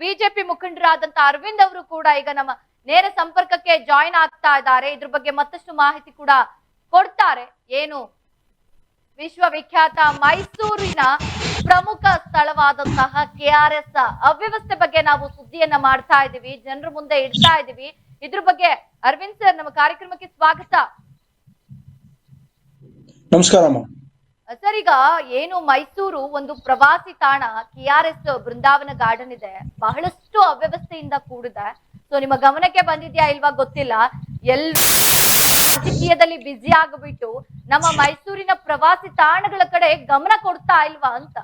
BJP ಮುಖಂಡರಾದಂತ Arvind ಅವರು ಕೂಡ ಈಗ ನಮ್ಮ ನೇರ ಸಂಪರ್ಕಕ್ಕೆ ಜಾಯಿನ್ ಆಗ್ತಾ ಇದ್ದಾರೆ. ಇದ್ರ ಬಗ್ಗೆ ಮತ್ತಷ್ಟು ಮಾಹಿತಿ ಕೂಡ ಕೊಡ್ತಾರೆ. ಏನು ವಿಶ್ವವಿಖ್ಯಾತ ಮೈಸೂರಿನ ಪ್ರಮುಖ ಸ್ಥಳವಾದಂತಹ ಕೆ ಆರ್ ಎಸ್ ಅವ್ಯವಸ್ಥೆ ಬಗ್ಗೆ ನಾವು ಸುದ್ದಿಯನ್ನ ಮಾಡ್ತಾ ಇದೀವಿ ಜನರ ಮುಂದೆ ಇಡ್ತಾ ಇದೀವಿ ಇದ್ರ ಬಗ್ಗೆ ಅರವಿಂದ್ ಸರ್, ನಮ್ಮ ಕಾರ್ಯಕ್ರಮಕ್ಕೆ ಸ್ವಾಗತ. ನಮಸ್ಕಾರಮ್ಮ ಸರ್ ಈಗ ಏನು ಮೈಸೂರು ಒಂದು ಪ್ರವಾಸಿ ತಾಣ K R S Brindavan garden ಇದೆ. ಬಹಳಷ್ಟು ಅವ್ಯವಸ್ಥೆಯಿಂದ ಕೂಡಿದೆ. ಸೊ ನಿಮ್ಮ ಗಮನಕ್ಕೆ ಬಂದಿದ್ಯಾ ಇಲ್ವಾ ಗೊತ್ತಿಲ್ಲ. ಎಲ್ ರಾಜಕೀಯದಲ್ಲಿ ಬ್ಯುಸಿ ಆಗ್ಬಿಟ್ಟು ನಮ್ಮ ಮೈಸೂರಿನ ಪ್ರವಾಸಿ ತಾಣಗಳ ಕಡೆ ಗಮನ ಕೊಡ್ತಾ ಇಲ್ವಾ ಅಂತ?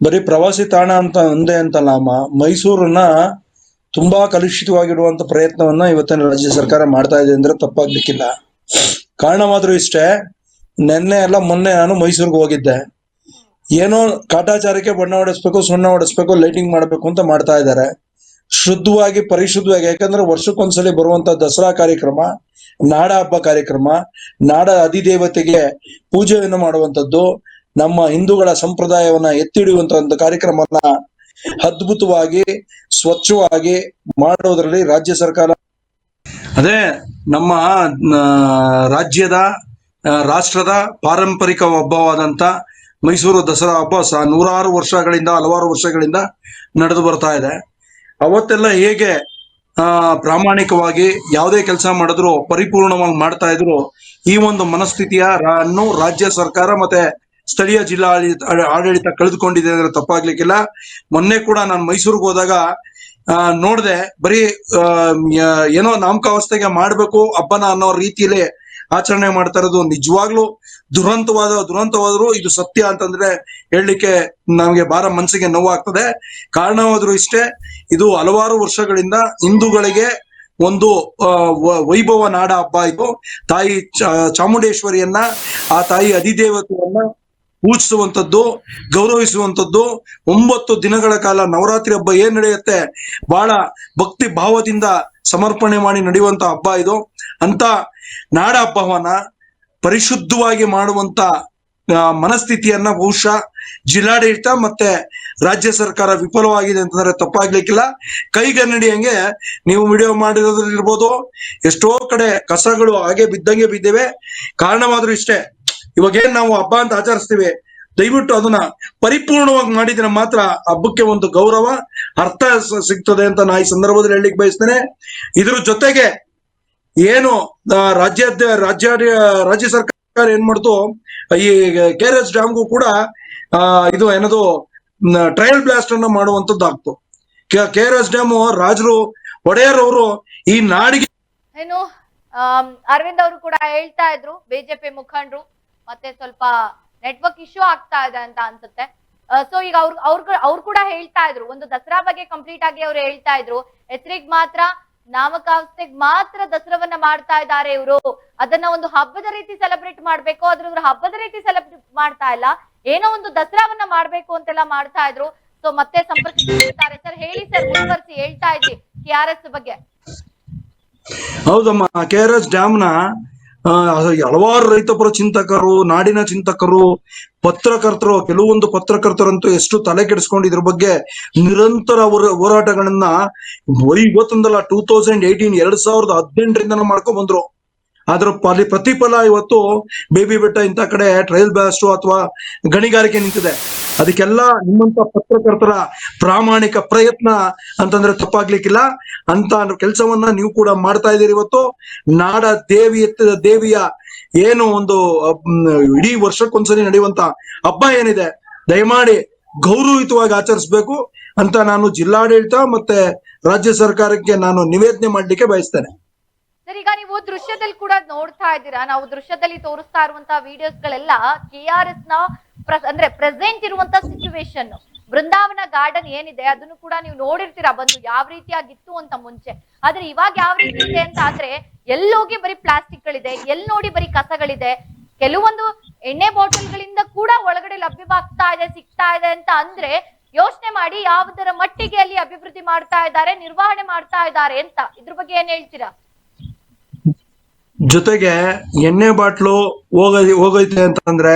ಬರೀ ಪ್ರವಾಸಿ ತಾಣ ಅಂತ ಒಂದೇ ಅಂತಲ್ಲ ಅಮ್ಮ. ಮೈಸೂರನ್ನ ತುಂಬಾ ಕಲುಷಿತವಾಗಿಡುವಂತ ಪ್ರಯತ್ನವನ್ನ ಇವತ್ತಿನ ರಾಜ್ಯ ಸರ್ಕಾರ ಮಾಡ್ತಾ ಇದೆ ಅಂದ್ರೆ ತಪ್ಪಾಗ್ಲಿಕ್ಕಿಲ್ಲ. ಕಾರಣವಾದ್ರೂ ಇಷ್ಟೇ, ನಿನ್ನೆ ಎಲ್ಲ ಮೊನ್ನೆ ನಾನು ಮೈಸೂರಿಗೆ ಹೋಗಿದ್ದೆ. ಏನೋ ಕಾಟಾಚಾರಕ್ಕೆ ಬಣ್ಣ ಹೊಡೆಸ್ಬೇಕು, ಸುಣ್ಣ ಹೊಡೆಸ್ಬೇಕು, ಲೈಟಿಂಗ್ ಮಾಡ್ಬೇಕು ಅಂತ ಮಾಡ್ತಾ ಇದ್ದಾರೆ. ಶುದ್ಧವಾಗಿ, ಪರಿಶುದ್ಧವಾಗಿ, ಯಾಕಂದ್ರೆ ವರ್ಷಕ್ಕೊಂದ್ಸಲಿ ಬರುವಂತ ದಸರಾ ಕಾರ್ಯಕ್ರಮ, ನಾಡ ಹಬ್ಬ ಕಾರ್ಯಕ್ರಮ, ನಾಡ ಅಧಿದೇವತೆಗೆ ಪೂಜೆಯನ್ನು ಮಾಡುವಂತದ್ದು ನಮ್ಮ ಹಿಂದೂಗಳ ಸಂಪ್ರದಾಯವನ್ನ ಎತ್ತಿ ಹಿಡಿಯುವಂತ ಒಂದು ಕಾರ್ಯಕ್ರಮವನ್ನ ಅದ್ಭುತವಾಗಿ, ಸ್ವಚ್ಛವಾಗಿ ಮಾಡೋದ್ರಲ್ಲಿ ರಾಜ್ಯ ಸರ್ಕಾರ ಅದೇ ನಮ್ಮ ರಾಜ್ಯದ ರಾಷ್ಟ್ರದ ಪಾರಂಪರಿಕ ಹಬ್ಬವಾದಂಥ ಮೈಸೂರು ದಸರಾ ಹಬ್ಬ ಸಹ ನೂರಾರು ವರ್ಷಗಳಿಂದ, ಹಲವಾರು ವರ್ಷಗಳಿಂದ ನಡೆದು ಬರ್ತಾ ಇದೆ. ಅವತ್ತೆಲ್ಲ ಹೇಗೆ ಪ್ರಾಮಾಣಿಕವಾಗಿ ಯಾವುದೇ ಕೆಲಸ ಮಾಡಿದ್ರು, ಪರಿಪೂರ್ಣವಾಗಿ ಮಾಡ್ತಾ ಇದ್ರು, ಈ ಒಂದು ಮನಸ್ಥಿತಿಯ ರಾ- ಅನ್ನು ರಾಜ್ಯ ಸರ್ಕಾರ ಮತ್ತೆ ಸ್ಥಳೀಯ ಜಿಲ್ಲಾ ಆಡಳಿತ ಕಳೆದುಕೊಂಡಿದೆ ಅಂದ್ರೆ ತಪ್ಪಾಗ್ಲಿಕ್ಕಿಲ್ಲ. ಮೊನ್ನೆ ಕೂಡ ನಾನು ಮೈಸೂರಿಗೆ ಹೋದಾಗ ನೋಡ್ದೆ, ಬರೀ ಏನೋ ನಾಮಕಾವಸ್ಥೆಗೆ ಮಾಡ್ಬೇಕು, ಹಬ್ಬನ ಅನ್ನೋ ರೀತಿಯಲ್ಲಿ ಆಚರಣೆ ಮಾಡ್ತಾ ಇರೋದು ನಿಜವಾಗ್ಲೂ. ದುರಂತವಾದ, ದುರಂತವಾದ್ರು ಇದು ಸತ್ಯ ಅಂತಂದ್ರೆ ಹೇಳಲಿಕ್ಕೆ ನಮಗೆ ಬಾರ ಮನಸ್ಸಿಗೆ ನೋವಾಗ್ತದೆ. ಕಾರಣವಾದ್ರೂ ಇಷ್ಟೇ, ಇದು ಹಲವಾರು ವರ್ಷಗಳಿಂದ ಹಿಂದೂಗಳಿಗೆ ಒಂದು ವೈಭವ ನಾಡ ಹಬ್ಬ ಇದು. ತಾಯಿ ಚಾಮುಂಡೇಶ್ವರಿಯನ್ನ, ಆ ತಾಯಿ ಅಧಿದೇವತೆಯನ್ನ ಪೂಜಿಸುವಂತದ್ದು ಗೌರವಿಸುವಂತದ್ದು ಒಂಬತ್ತು ದಿನಗಳ ಕಾಲ ನವರಾತ್ರಿ ಹಬ್ಬ ಏನ್ ನಡೆಯುತ್ತೆ? ಬಹಳ ಭಕ್ತಿ ಭಾವದಿಂದ ಸಮರ್ಪಣೆ ಮಾಡಿ ನಡೆಯುವಂತ ಹಬ್ಬ ಇದು. ಅಂತ ನಾಡ ಹಬ್ಬವನ್ನ ಪರಿಶುದ್ಧವಾಗಿ ಮಾಡುವಂತ ಮನಸ್ಥಿತಿಯನ್ನ ಬಹುಶಃ ಜಿಲ್ಲಾಡಳಿತ ಮತ್ತೆ ರಾಜ್ಯ ಸರ್ಕಾರ ವಿಫಲವಾಗಿದೆ ಅಂತಂದ್ರೆ ತಪ್ಪಾಗ್ಲಿಕ್ಕಿಲ್ಲ. ಕೈಗನ್ನಡಿಯಂಗೆ ನೀವು ವಿಡಿಯೋ ಮಾಡಿರೋದ್ರಲ್ಲಿರ್ಬೋದು. ಎಷ್ಟೋ ಕಡೆ ಕಸಗಳು ಹಾಗೆ ಬಿದ್ದಂಗೆ ಬಿದ್ದಿವೆ. ಕಾರಣವಾದ್ರೂ ಇಷ್ಟೇ ಇವಾಗ ಏನ್ ನಾವು ಹಬ್ಬ ಅಂತ ಆಚರಿಸ್ತೀವಿ? ದಯವಿಟ್ಟು ಅದನ್ನ ಪರಿಪೂರ್ಣವಾಗಿ ಮಾಡಿದ್ರೆ ಮಾತ್ರ ಹಬ್ಬಕ್ಕೆ ಒಂದು ಗೌರವ, ಅರ್ಥ ಸಿಗ್ತದೆ ಅಂತ ನಾ ಈ ಸಂದರ್ಭದಲ್ಲಿ ಹೇಳಲಿಕ್ಕೆ ಬಯಸ್ತೇನೆ. ಇದ್ರ ಜೊತೆಗೆ ಏನು ರಾಜ್ಯ ರಾಜ್ಯ ರಾಜ್ಯ ಸರ್ಕಾರ ಏನ್ ಮಾಡ್ತು? ಈ ಕೆ ಆರ್ ಎಸ್ ಡ್ಯಾಮ್ಗೂ ಕೂಡ ಇದು ಏನದು ಟ್ರಯಲ್ ಬ್ಲಾಸ್ಟ್ ಅನ್ನ ಮಾಡುವಂತದ್ದು ಆಗ್ತು ಕೆ ಆರ್ ಎಸ್ ಡ್ಯಾಮ್ ರಾಜರು, ಒಡೆಯರ್ ಅವರು ಈ ನಾಡಿಗೆ ಏನು ಅರವಿಂದ್ ಅವರು ಕೂಡ ಹೇಳ್ತಾ ಇದ್ರು, ಬಿಜೆಪಿ ಮುಖಂಡರು. ಮತ್ತೆ ಸ್ವಲ್ಪ ನೆಟ್ವರ್ಕ್ ಇಶ್ಯೂ ಆಗ್ತಾ ಇದೆ ಅಂತ ಅನ್ಸುತ್ತೆ. ಸೊ ಈಗ ಅವ್ರ ಅವ್ರ ಅವ್ರು ಕೂಡ ಹೇಳ್ತಾ ಇದ್ರು. ಒಂದು ದಸರಾ ಬಗ್ಗೆ ಕಂಪ್ಲೀಟ್ ಆಗಿ ಅವ್ರು ಹೇಳ್ತಾ ಇದ್ರು. ಹೆಸರಿಗೆ ಮಾತ್ರ ನಾಮಕಾವಸ್ಥೆಗ್ ಮಾತ್ರ ದಸರಾವನ್ನ ಮಾಡ್ತಾ ಇದ್ದಾರೆ ಇವರು. ಅದನ್ನ ಒಂದು ಹಬ್ಬದ ರೀತಿ ಸೆಲೆಬ್ರೇಟ್ ಮಾಡ್ಬೇಕು ಆದ್ರೆ ಇವ್ರು ಹಬ್ಬದ ರೀತಿ ಸೆಲೆಬ್ರೇಟ್ ಮಾಡ್ತಾ ಇಲ್ಲ. ಏನೋ ಒಂದು ದಸರಾವನ್ನ ಮಾಡ್ಬೇಕು ಅಂತೆಲ್ಲ ಮಾಡ್ತಾ ಇದ್ರು. ಸೊ ಮತ್ತೆ ಸಂಪರ್ಕ ಸರ್, ಹೇಳಿ ಸರ್, ಮುಂದುವರಿಸಿ ಹೇಳ್ತಾ ಇದ್ವಿ. ಕೆ ಆರ್ ಎಸ್ ಬಗ್ಗೆ. ಹೌದಮ್ಮ, ಕೆ ಆರ್ ಎಸ್ ಡ್ಯಾಮ್ನ ಹಲವಾರು ರೈತಪರ ಚಿಂತಕರು, ನಾಡಿನ ಚಿಂತಕರು, ಪತ್ರಕರ್ತರು, ಕೆಲವೊಂದು ಪತ್ರಕರ್ತರಂತೂ ಎಷ್ಟು ತಲೆ ಕೆಡಿಸ್ಕೊಂಡು ಇದ್ರ ಬಗ್ಗೆ ನಿರಂತರ ಹೋರ- ಹೋರಾಟಗಳನ್ನ ಇವತ್ತೊಂದಲ್ಲ ಟೂ ತೌಸಂಡ್ ಏಯ್ಟೀನ್ ಎರಡ್ ಸಾವಿರದ ಹದಿನೆಂಟರಿಂದ ಮಾಡ್ಕೊಂಡ್ ಬಂದ್ರು. ಅದ್ರ ಅಲ್ಲಿ ಪ್ರತಿಫಲ ಇವತ್ತು ಬೇಬಿ ಬೆಟ್ಟ ಇಂಥ ಕಡೆ ಟ್ರಯಲ್ ಬ್ಯಾಸ್ಟ್ ಅಥವಾ ಗಣಿಗಾರಿಕೆ ನಿಂತಿದೆ. ಅದಕ್ಕೆಲ್ಲ ನಿಮ್ಮಂತ ಪತ್ರಕರ್ತರ ಪ್ರಾಮಾಣಿಕ ಪ್ರಯತ್ನ ಅಂತಂದ್ರೆ ತಪ್ಪಾಗ್ಲಿಕ್ಕಿಲ್ಲ. ಅಂತ ಕೆಲಸವನ್ನ ನೀವು ಕೂಡ ಮಾಡ್ತಾ ಇದ್ದೀರಿ ಇವತ್ತು. ನಾಡ ದೇವಿ ಎತ್ತಿದ ದೇವಿಯ ಏನು ಒಂದು ಇಡೀ ವರ್ಷಕ್ಕೊಂದ್ಸರಿ ನಡೆಯುವಂತ ಹಬ್ಬ ಏನಿದೆ, ದಯಮಾಡಿ ಗೌರವಯುತವಾಗಿ ಆಚರಿಸ್ಬೇಕು ಅಂತ ನಾನು ಜಿಲ್ಲಾಡಳಿತ ಮತ್ತೆ ರಾಜ್ಯ ಸರ್ಕಾರಕ್ಕೆ ನಾನು ನಿವೇದನೆ ಮಾಡ್ಲಿಕ್ಕೆ ಬಯಸ್ತೇನೆ. ಸರ್, ಈಗ ನೀವು ದೃಶ್ಯದಲ್ಲಿ ಕೂಡ ನೋಡ್ತಾ ಇದ್ದೀರಾ? ನಾವು ದೃಶ್ಯದಲ್ಲಿ ತೋರಿಸ್ತಾ ಇರುವಂತಹ ವಿಡಿಯೋಸ್ ಗಳೆಲ್ಲ ಕೆ ಆರ್ ಎಸ್ನ ಅಂದ್ರೆ ಪ್ರೆಸೆಂಟ್ ಇರುವಂತ ಸಿಚುವೇಶನ್ ಬೃಂದಾವನ ಗಾರ್ಡನ್ ಏನಿದೆ, ಅದನ್ನು ಕೂಡ ನೀವು ನೋಡಿರ್ತೀರಾ? ಬಂದು ಯಾವ ರೀತಿಯಾಗಿತ್ತು ಅಂತ ಮುಂಚೆ. ಆದ್ರೆ ಇವಾಗ ಯಾವ ರೀತಿ ಇದೆ ಅಂತ ಆದ್ರೆ, ಎಲ್ಲೋಗಿ ಬರೀ ಪ್ಲಾಸ್ಟಿಕ್ ಗಳಿದೆ ಎಲ್ ನೋಡಿ ಬರೀ ಕಸಗಳಿದೆ. ಕೆಲವೊಂದು ಎಣ್ಣೆ ಬಾಟಲ್ ಗಳಿಂದ ಕೂಡ ಒಳಗಡೆ ಲಭ್ಯವಾಗ್ತಾ ಇದೆ, ಸಿಗ್ತಾ ಇದೆ ಅಂತ ಅಂದ್ರೆ, ಯೋಚನೆ ಮಾಡಿ ಯಾವುದರ ಮಟ್ಟಿಗೆ ಅಲ್ಲಿ ಅಭಿವೃದ್ಧಿ ಮಾಡ್ತಾ ಇದ್ದಾರೆ, ನಿರ್ವಹಣೆ ಮಾಡ್ತಾ ಇದ್ದಾರೆ ಅಂತ. ಇದ್ರ ಬಗ್ಗೆ ಏನ್ ಹೇಳ್ತೀರಾ? ಜೊತೆಗೆ ಎಣ್ಣೆ ಬಾಟ್ಲು ಹೋಗ ಹೋಗೈತೆ ಅಂತಂದ್ರೆ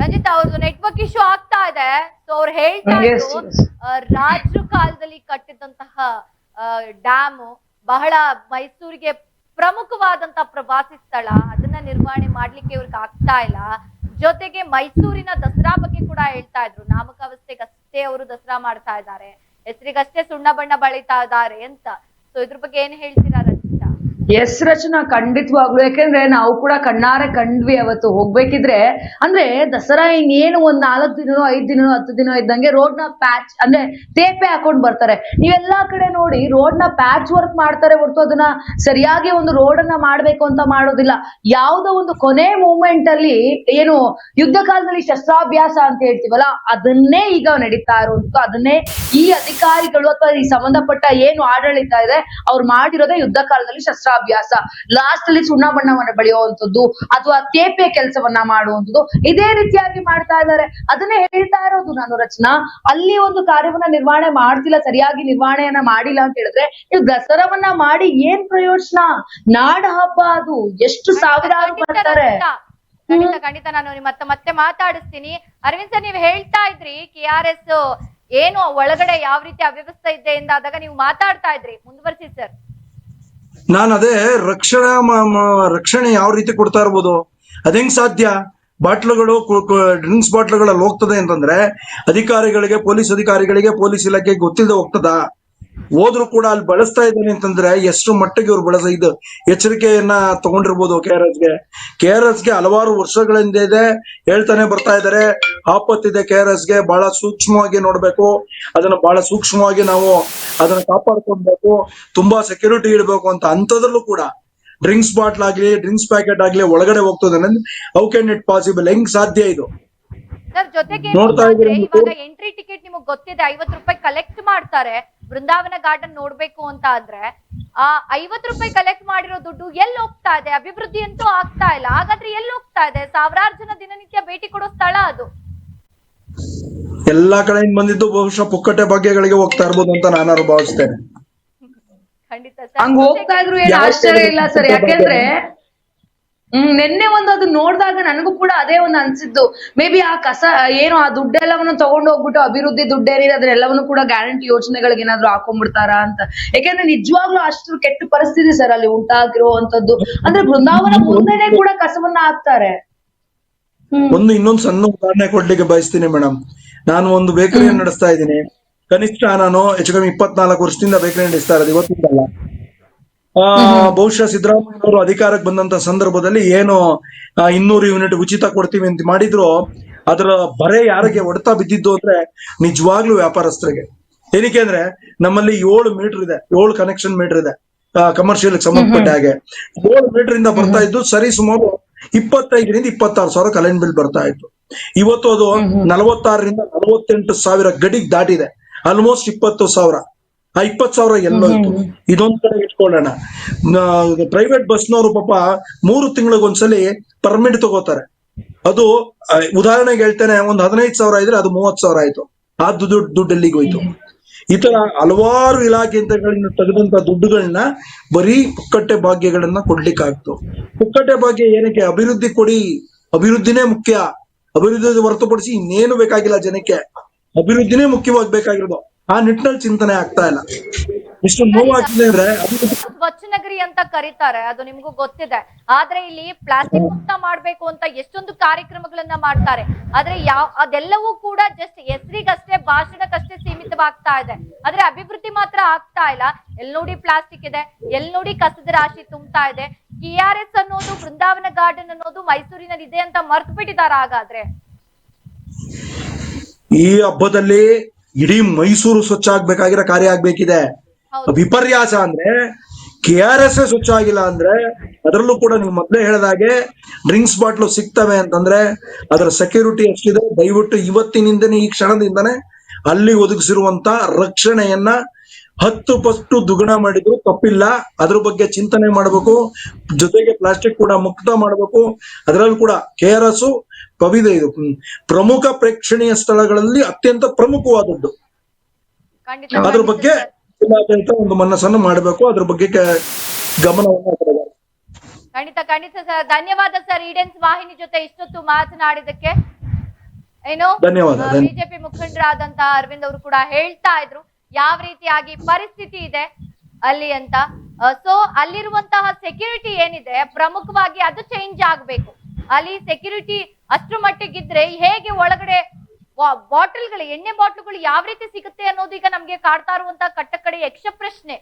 ರಂಜಿತಾ ಅವ್ರದ್ದು ನೆಟ್ವರ್ಕ್ ಇಶ್ಯೂ ಆಗ್ತಾ ಇದೆ. ಸೊ ಅವ್ರು ಹೇಳ್ತಾ ಇದ್ರು ರಾಜರು ಕಾಲದಲ್ಲಿ ಕಟ್ಟಿದಂತಹ ಡ್ಯಾಮ್ ಬಹಳ ಮೈಸೂರಿಗೆ ಪ್ರಮುಖವಾದಂತ ಪ್ರವಾಸಿ ಸ್ಥಳ, ಅದನ್ನ ನಿರ್ವಹಣೆ ಮಾಡ್ಲಿಕ್ಕೆ ಇವ್ರಿಗೆ ಆಗ್ತಾ ಇಲ್ಲ. ಜೊತೆಗೆ ಮೈಸೂರಿನ ದಸರಾ ಬಗ್ಗೆ ಕೂಡ ಹೇಳ್ತಾ ಇದ್ರು. ನಾಮಕಾವಸ್ಥೆಗಷ್ಟೇ ಅವರು ದಸರಾ ಮಾಡ್ತಾ ಇದ್ದಾರೆ. ಹೆಸರಿಗಷ್ಟೇ ಸುಣ್ಣ ಬಣ್ಣ ಬಳಿತಾ ಇದ್ದಾರೆ ಅಂತ. ಸೊ ಇದ್ರ ಬಗ್ಗೆ ಏನ್ ಹೇಳ್ತೀರಾ ಎಸ್ ರಚನಾ ಖಂಡಿತವಾಗ್ಲು. ಯಾಕೆಂದ್ರೆ ನಾವು ಕೂಡ ಕಣ್ಣಾರೆ ಕಂಡ್ವಿ ಅವತ್ತು ಹೋಗ್ಬೇಕಿದ್ರೆ. ಅಂದ್ರೆ ದಸರಾ ಇನ್ನೇನು ಒಂದ್ ನಾಲ್ಕು ದಿನನೋ, ಐದ್ ದಿನನೋ, ಹತ್ತು ದಿನ ಇದ್ದಂಗೆ ರೋಡ್ನ ಪ್ಯಾಚ್, ಅಂದ್ರೆ ತೇಪೆ ಹಾಕೊಂಡ್ ಬರ್ತಾರೆ. ನೀವೆಲ್ಲಾ ಕಡೆ ನೋಡಿ ರೋಡ್ನ ಪ್ಯಾಚ್ ವರ್ಕ್ ಮಾಡ್ತಾರೆ ಹೊರತು ಅದನ್ನ ಸರಿಯಾಗಿ ಒಂದು ರೋಡ್ ಅನ್ನ ಮಾಡ್ಬೇಕು ಅಂತ ಮಾಡೋದಿಲ್ಲ. ಯಾವ್ದೋ ಒಂದು ಕೊನೆ ಮೂಮೆಂಟ್ ಅಲ್ಲಿ ಏನು ಯುದ್ಧ ಕಾಲದಲ್ಲಿ ಶಸ್ತ್ರಾಭ್ಯಾಸ ಅಂತ ಹೇಳ್ತೀವಲ್ಲ, ಅದನ್ನೇ ಈಗ ನಡೀತಾ ಇರುವಂತದ್ದು. ಅದನ್ನೇ ಈ ಅಧಿಕಾರಿಗಳು ಅಥವಾ ಈ ಸಂಬಂಧಪಟ್ಟ ಏನು ಆಡಳಿತ ಇದೆ, ಅವ್ರು ಮಾಡಿರೋದೇ ಯುದ್ಧ ಕಾಲದಲ್ಲಿ ಶಸ್ತ್ರಾಭ್ಯಾಸ ಲಾಸ್ಟ್ ಅಲ್ಲಿ ಸುಣ್ಣ ಬಣ್ಣವನ್ನು ಬೆಳೆಯುವಂಥದ್ದು ಅಥವಾ ತೇಪೆ ಕೆಲಸವನ್ನ ಮಾಡುವಂಥದ್ದು ಇದೇ ರೀತಿಯಾಗಿ ಮಾಡ್ತಾ ಇದ್ದಾರೆ. ಅದನ್ನೇ ಹೇಳ್ತಾ ಇರೋದು ನಾನು ರಚನಾ. ಅಲ್ಲಿ ಒಂದು ಕಾರ್ಯವನ್ನ ನಿರ್ವಹಣೆ ಮಾಡ್ತಿಲ್ಲ ಸರಿಯಾಗಿ ನಿರ್ವಹಣೆಯನ್ನ ಮಾಡಿಲ್ಲ ಅಂತ ಹೇಳಿದ್ರೆ ನೀವು ದಸರಾವನ್ನ ಮಾಡಿ ಏನ್ ಪ್ರಯೋಜನ? ನಾಡ ಹಬ್ಬ ಅದು. ಎಷ್ಟು ಸಾವಿರಾರು ಮಾಡ್ತಾರೆ ಬರ್ತಾರೆ. ಖಂಡಿತ. ಖಂಡಿತ ನಾನು ನಿಮ್ಮ ಮತ್ತೆ ಮತ್ತೆ ಮಾತಾಡಿಸ್ತೀನಿ. ಅರವಿಂದ್ ಸರ್ ನೀವು ಹೇಳ್ತಾ ಇದ್ರಿ ಕೆ ಆರ್ ಎಸ್ ಏನು ಒಳಗಡೆ ಯಾವ ರೀತಿ ಅವ್ಯವಸ್ಥೆ ಇದೆ ಎಂದಾದಾಗ ನೀವು ಮಾತಾಡ್ತಾ ಇದ್ರಿ. ಮುಂದುವರಿಸಿ ಸರ್. ನಾನು ಅದೇ ರಕ್ಷಣಾ ರಕ್ಷಣೆ ಯಾವ ರೀತಿ ಕೊಡ್ತಾ ಇರ್ಬೋದು? ಅದೇಂಗ್ ಸಾಧ್ಯ? ಬಾಟ್ಲುಗಳು ಡ್ರಿಂಕ್ಸ್ ಬಾಟ್ಲುಗಳಲ್ಲಿ ಹೋಗ್ತದೆ ಅಂತಂದ್ರೆ ಅಧಿಕಾರಿಗಳಿಗೆ, ಪೊಲೀಸ್ ಅಧಿಕಾರಿಗಳಿಗೆ ಪೊಲೀಸ್ ಇಲಾಖೆಗೆ ಗೊತ್ತಿಲ್ಲದೆ ಹೋಗ್ತದ? ಹೋದ್ರು ಕೂಡ ಅಲ್ಲಿ ಬಳಸ್ತಾ ಇದ್ದಾನೆ ಅಂತಂದ್ರೆ ಎಷ್ಟು ಮಟ್ಟಿಗೆ ಇವ್ರು ಬಳಸ ಇದು ಎಚ್ಚರಿಕೆಯನ್ನ ತಗೊಂಡಿರ್ಬೋದು ಕೆ ಆರ್ ಎಸ್ಗೆ ಕೆ ಆರ್ ಎಸ್ಗೆ ಹಲವಾರು ವರ್ಷಗಳಿಂದ ಇದೆ. ಹೇಳ್ತಾನೆ ಬರ್ತಾ ಇದ್ದಾರೆ. ಆಪತ್ತಿದೆ ಕೆ ಆರ್ ಎಸ್ಗೆ ಬಹಳ ಸೂಕ್ಷ್ಮವಾಗಿ ನೋಡ್ಬೇಕು. ಅದನ್ನ ಬಹಳ ಸೂಕ್ಷ್ಮವಾಗಿ ನಾವು ಅದನ್ನ ಕಾಪಾಡ್ಕೊಬೇಕು ತುಂಬಾ ಸೆಕ್ಯೂರಿಟಿ ಇಡಬೇಕು ಅಂತ ಅಂತದ್ರಲ್ಲೂ ಕೂಡ ಡ್ರಿಂಕ್ಸ್ ಬಾಟ್ಲ್ ಆಗ್ಲಿ ಡ್ರಿಂಕ್ಸ್ ಪ್ಯಾಕೆಟ್ ಆಗ್ಲಿ ಒಳಗಡೆ ಹೋಗ್ತದೆ ಹೌ ಕ್ಯಾನ್ ಇಟ್ ಪಾಸಿಬಲ್ ಹೆಂಗ್ ಸಾಧ್ಯ ಇದು? ಸರ್ ಜೊತೆಗೆ ಇವಾಗ ಎಂಟ್ರಿ ಟಿಕೆಟ್ ನಿಮಗೆ ಗೊತ್ತಿದೆ. ಐವತ್ತು ರೂಪಾಯಿ ಕಲೆಕ್ಟ್ ಮಾಡ್ತಾರೆ. ಬೃಂದಾವನ ಗಾರ್ಡನ್ ನೋಡ್ಬೇಕು ಅಂತ ಆದ್ರೆ ಆ ಐವತ್ತು ರೂಪಾಯಿ ಕಲೆಕ್ಟ್ ಮಾಡಿರೋ ದುಡ್ಡು ಎಲ್ಲಿ ಹೋಗ್ತಾ ಇದೆ? ಅಭಿವೃದ್ಧಿ ಅಂತೂ ಆಗ್ತಾ ಇಲ್ಲ. ಹಾಗಾದ್ರೆ ಎಲ್ಲಿ ಹೋಗ್ತಾ ಇದೆ? ಸಾವಿರಾರು ಜನ ದಿನನಿತ್ಯ ಭೇಟಿ ಕೊಡೋ ಸ್ಥಳ ಅದು. ಎಲ್ಲಾ ಕಡೆಯಿಂದ ಬಂದಿದ್ದು ಬಹುಶಃ ಪುಕ್ಕಟೆ ಭಾಗ್ಯಗಳಿಗೆ ಹೋಗ್ತಾ ಇರ್ಬೋದು ಅಂತ ನಾನು ಭಾವಿಸ್ತೇನೆ. ಖಂಡಿತ ಹಂಗ್ ಹೋಗ್ತಾ ಇದ್ರು ಏನು ಆಶ್ಚರ್ಯ ಇಲ್ಲ ಸರ್. ಯಾಕೆಂದ್ರೆ ಹ್ಮ್, ನಿನ್ನೆ ಒಂದು ಅದು ನೋಡಿದಾಗ ನನಗೂ ಕೂಡ ಅದೇ ಒಂದು ಅನ್ಸಿದ್ದು. ಮೇ ಬಿ ಆ ಕಸ, ಏನು ಆ ದುಡ್ಡೆಲ್ಲವನ್ನು ತಗೊಂಡು ಹೋಗ್ಬಿಟ್ಟು ಅಭಿವೃದ್ಧಿ ದುಡ್ಡೇನಿದೆ ಅದನ್ನೆಲ್ಲವನ್ನು ಕೂಡ ಗ್ಯಾರಂಟಿ ಯೋಜನೆಗಳಿಗೆ ಏನಾದ್ರು ಹಾಕೊಂಡ್ಬಿಡ್ತಾರಾ ಅಂತ. ಯಾಕಂದ್ರೆ ನಿಜವಾಗ್ಲೂ ಅಷ್ಟು ಕೆಟ್ಟ ಪರಿಸ್ಥಿತಿ ಸರ್ ಅಲ್ಲಿ ಉಂಟಾಗಿರುವಂತದ್ದು ಅಂದ್ರೆ ಬೃಂದಾವನ ಮುಂದೆನೆ ಕೂಡ ಕಸವನ್ನ ಹಾಕ್ತಾರೆ. ಒಂದು ಇನ್ನೊಂದು ಸಣ್ಣ ಉದಾಹರಣೆ ಕೊಡ್ಲಿಕ್ಕೆ ಬಯಸ್ತೀನಿ ಮೇಡಮ್ ನಾನು ಒಂದು ಬೇಕರಿಯನ್ನು ನಡೆಸ್ತಾ ಇದ್ದೀನಿ. ಕನಿಷ್ಠ ನಾನು ಹೆಚ್ಚು ಕಮ್ಮಿ ಇಪ್ಪತ್ನಾಲ್ಕು ವರ್ಷದಿಂದ ಬೇಕರಿ ನಡೆಸ್ತಾ ಇರೋದು, ಇವತ್ತಿಂದಲ್ಲ. ಆ ಬಹುಶಃ ಸಿದ್ದರಾಮಯ್ಯ ಅವರು ಅಧಿಕಾರಕ್ಕೆ ಬಂದಂತ ಸಂದರ್ಭದಲ್ಲಿ ಏನು ಇನ್ನೂರು ಯೂನಿಟ್ ಉಚಿತ ಕೊಡ್ತೀವಿ ಅಂತ ಮಾಡಿದ್ರು ಅದರ ಬರೆ ಯಾರಿಗೆ ಹೊಡೆತ ಬಿದ್ದಿದ್ದು ಅಂದ್ರೆ ನಿಜವಾಗ್ಲೂ ವ್ಯಾಪಾರಸ್ಥರಿಗೆ. ಏನಕ್ಕೆ ಅಂದ್ರೆ ನಮ್ಮಲ್ಲಿ ಏಳು ಮೀಟರ್ ಇದೆ ಏಳು ಕನೆಕ್ಷನ್ ಮೀಟರ್ ಇದೆ ಕಮರ್ಷಿಯಲ್ ಸಂಬಂಧಪಟ್ಟ ಹಾಗೆ. ಏಳು ಮೀಟರ್ ಇಂದ ಬರ್ತಾ ಇದ್ದು ಸರಿ ಸುಮಾರು ಇಪ್ಪತ್ತೈದರಿಂದ ಇಪ್ಪತ್ತಾರು ಸಾವಿರ ಕಲೆಂಟ್ ಬಿಲ್ ಬರ್ತಾ ಇತ್ತು. ಇವತ್ತು ಅದು ನಲವತ್ತಾರರಿಂದ ನಲವತ್ತೆಂಟು ಸಾವಿರ ಗಡಿಗೆ ದಾಟಿದೆ. ಆಲ್ಮೋಸ್ಟ್ ಇಪ್ಪತ್ತು ಸಾವಿರ. ಆ ಸಾವಿರ ಸಾವಿರ ಎಲ್ಲೋಯ್ತು ಇದೊಂದ್ ಕಡೆ ಇಟ್ಕೊಳ್ಳೋಣ. ಪ್ರೈವೇಟ್ ಬಸ್ನವರು ಪಾಪ ಮೂರು ತಿಂಗಳಿಗೊಂದ್ಸಲಿ ಪರ್ಮಿಟ್ ತಗೋತಾರೆ. ಅದು ಉದಾಹರಣೆಗೆ ಹೇಳ್ತೇನೆ ಒಂದ್ ಹದಿನೈದು ಸಾವಿರ ಇದ್ರೆ ಅದು ಮೂವತ್ ಸಾವಿರ ಆಯ್ತು. ಆ ದುಡ್ಡು ದುಡ್ಡು ಎಲ್ಲಿಗೆ ಹೋಯ್ತು. ಈ ತರ ಹಲವಾರು ಇಲಾಖೆಯಿಂದ ತೆಗೆದಂತ ದುಡ್ಡುಗಳನ್ನ ಬರೀ ಪುಕ್ಕಟ್ಟೆ ಭಾಗ್ಯಗಳನ್ನ ಕೊಡ್ಲಿಕ್ಕಾಗ್ತು. ಪುಕ್ಕಟ್ಟೆ ಭಾಗ್ಯ ಏನಕ್ಕೆ? ಅಭಿವೃದ್ಧಿ ಕೊಡಿ. ಅಭಿವೃದ್ಧಿನೇ ಮುಖ್ಯ. ಅಭಿವೃದ್ಧಿ ಹೊರತುಪಡಿಸಿ ಇನ್ನೇನು ಬೇಕಾಗಿಲ್ಲ ಜನಕ್ಕೆ. ಅಭಿವೃದ್ಧಿನೇ ಮುಖ್ಯವಾಗಿ ಬೇಕಾಗಿರೋದು ಆ ನಿಟ್ಟಿನಲ್ಲಿ ಚಿಂತನೆ ಆಗ್ತಾ ಇಲ್ಲ. ಇಷ್ಟು ನೋವಾಗ್ತಿದೆ ಅಂದ್ರೆ ಸ್ವಚ್ಛ ನಗರಿ ಅಂತ ಕರೀತಾರೆ ಅದು ನಿಮ್ಗೂ ಗೊತ್ತಿದೆ. ಆದ್ರೆ ಇಲ್ಲಿ ಪ್ಲಾಸ್ಟಿಕ್ ಮುಕ್ತ ಮಾಡ್ಬೇಕು ಅಂತ ಎಷ್ಟೊಂದು ಕಾರ್ಯಕ್ರಮಗಳನ್ನ ಮಾಡ್ತಾರೆ. ಆದ್ರೆ ಯಾವ ಅದೆಲ್ಲವೂ ಕೂಡ ಜಸ್ಟ್ ಹೆಸರಿಗಷ್ಟೇ ಭಾಷಣಕ್ಕಷ್ಟೇ ಸೀಮಿತವಾಗ್ತಾ ಇದೆ. ಆದ್ರೆ ಅಭಿವೃದ್ಧಿ ಮಾತ್ರ ಆಗ್ತಾ ಇಲ್ಲ. ಎಲ್ ನೋಡಿ ಪ್ಲಾಸ್ಟಿಕ್ ಇದೆ ಎಲ್ ನೋಡಿ ಕಸದ ರಾಶಿ ತುಂಬ್ತಾ ಇದೆ. ಕೆ ಆರ್ ಎಸ್ ಅನ್ನೋದು ಬೃಂದಾವನ ಗಾರ್ಡನ್ ಅನ್ನೋದು ಮೈಸೂರಿನಲ್ಲಿ ಇದೆ ಅಂತ ಮರ್ತು ಬಿಟ್ಟಿದಾರ ಹಾಗಾದ್ರೆ. ಈ ಹಬ್ಬದಲ್ಲಿ ಇಡೀ ಮೈಸೂರು ಸ್ವಚ್ಛ ಆಗ್ಬೇಕಾಗಿರೋ ಕಾರ್ಯ ಆಗ್ಬೇಕಿದೆ. ವಿಪರ್ಯಾಸ ಅಂದ್ರೆ ಕೆ ಆರ್ ಎಸ್ ಸ್ವಚ್ಛ ಆಗಿಲ್ಲ ಅಂದ್ರೆ ಅದರಲ್ಲೂ ಕೂಡ ನೀವು ಮೊದಲೇ ಹೇಳಿದಾಗೆ ಡ್ರಿಂಕ್ಸ್ ಬಾಟ್ಲು ಸಿಗ್ತವೆ ಅಂತಂದ್ರೆ ಅದರ ಸೆಕ್ಯೂರಿಟಿ ಎಷ್ಟಿದೆ? ದಯವಿಟ್ಟು ಇವತ್ತಿನಿಂದನೇ ಈ ಕ್ಷಣದಿಂದನೇ ಅಲ್ಲಿ ಒದಗಿಸಿರುವಂತ ರಕ್ಷಣೆಯನ್ನ ಹತ್ತು ಪಟ್ಟು ದುಗುಣ ಮಾಡಿದ್ರು ತಪ್ಪಿಲ್ಲ. ಅದ್ರ ಬಗ್ಗೆ ಚಿಂತನೆ ಮಾಡಬೇಕು. ಜೊತೆಗೆ ಪ್ಲಾಸ್ಟಿಕ್ ಕೂಡ ಮುಕ್ತ ಮಾಡಬೇಕು. ಅದರಲ್ಲೂ ಕೂಡ ಕೆ ಆರ್ ಎಸ್ ಪವಿದ ಇದು. ಪ್ರಮುಖ ಪ್ರೇಕ್ಷಣೀಯ ಸ್ಥಳಗಳಲ್ಲಿ ಅತ್ಯಂತ ಪ್ರಮುಖವಾದದ್ದು. ಅದ್ರ ಬಗ್ಗೆ. ಒಂದು ಮನಸ್ಸನ್ನು ಮಾಡಬೇಕು. ಅದ್ರ ಬಗ್ಗೆ ಗಮನವನ್ನು ಖಂಡಿತ ಖಂಡಿತ ಸರ್. ಧನ್ಯವಾದ ಸರ್ ಈಡೆನ್ಸ್ ವಾಹಿನಿ ಜೊತೆ ಇಷ್ಟೊತ್ತು ಮಾತನಾಡಿದಕ್ಕೆ ಏನು? ಬಿಜೆಪಿ ಮುಖಂಡರಾದಂತಹ ಅರವಿಂದ್ ಅವರು ಕೂಡ ಹೇಳ್ತಾ ಇದ್ರು. ಯಾವ ರೀತಿಯಾಗಿ ಪರಿಸ್ಥಿತಿ ಇದೆ ಅಲ್ಲಿ ಅಂತ. ಸೊ ಅಲ್ಲಿರುವಂತಹ ಸೆಕ್ಯೂರಿಟಿ ಏನಿದೆ ಪ್ರಮುಖವಾಗಿ ಅದು ಚೇಂಜ್ ಆಗ್ಬೇಕು. ಅಲ್ಲಿ ಸೆಕ್ಯೂರಿಟಿ ಅಷ್ಟ್ರ ಮಟ್ಟಿಗಿದ್ರೆ ಹೇಗೆ ಒಳಗಡೆ ಬಾಟಲ್ಗಳು, ಎಣ್ಣೆ ಬಾಟ್ಲುಗಳು ಯಾವ ರೀತಿ ಸಿಗುತ್ತೆ ಅನ್ನೋದು ಈಗ ನಮ್ಗೆ ಕಾಡ್ತಾ ಇರುವಂತಹ ಕಟ್ಟಕಡೆ ಯಕ್ಷ ಪ್ರಶ್ನೆ